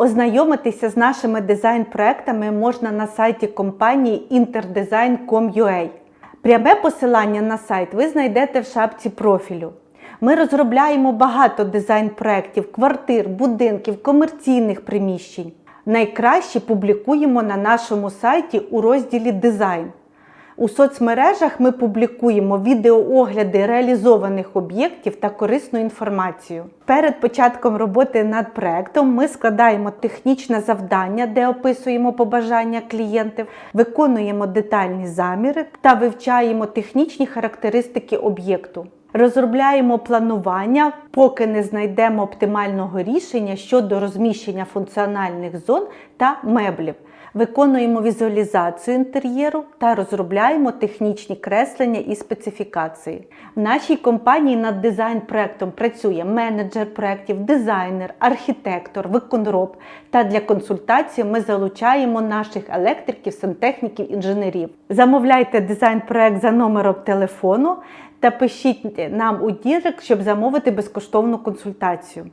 Ознайомитися з нашими дизайн-проектами можна на сайті компанії interdesign.com.ua. Пряме посилання на сайт ви знайдете в шапці профілю. Ми розробляємо багато дизайн-проєктів, квартир, будинків, комерційних приміщень. Найкраще публікуємо на нашому сайті у розділі Дизайн. У соцмережах ми публікуємо відеоогляди реалізованих об'єктів та корисну інформацію. Перед початком роботи над проектом ми складаємо технічне завдання, де описуємо побажання клієнтів, виконуємо детальні заміри та вивчаємо технічні характеристики об'єкту. Розробляємо планування, поки не знайдемо оптимального рішення щодо розміщення функціональних зон та меблів. Виконуємо візуалізацію інтер'єру та розробляємо технічні креслення і специфікації. В нашій компанії над дизайн-проектом працює менеджер проєктів, дизайнер, архітектор, виконроб. Та для консультації ми залучаємо наших електриків, сантехніків, інженерів. Замовляйте дизайн-проект за номером телефону та пишіть нам у діжик, щоб замовити безкоштовну консультацію.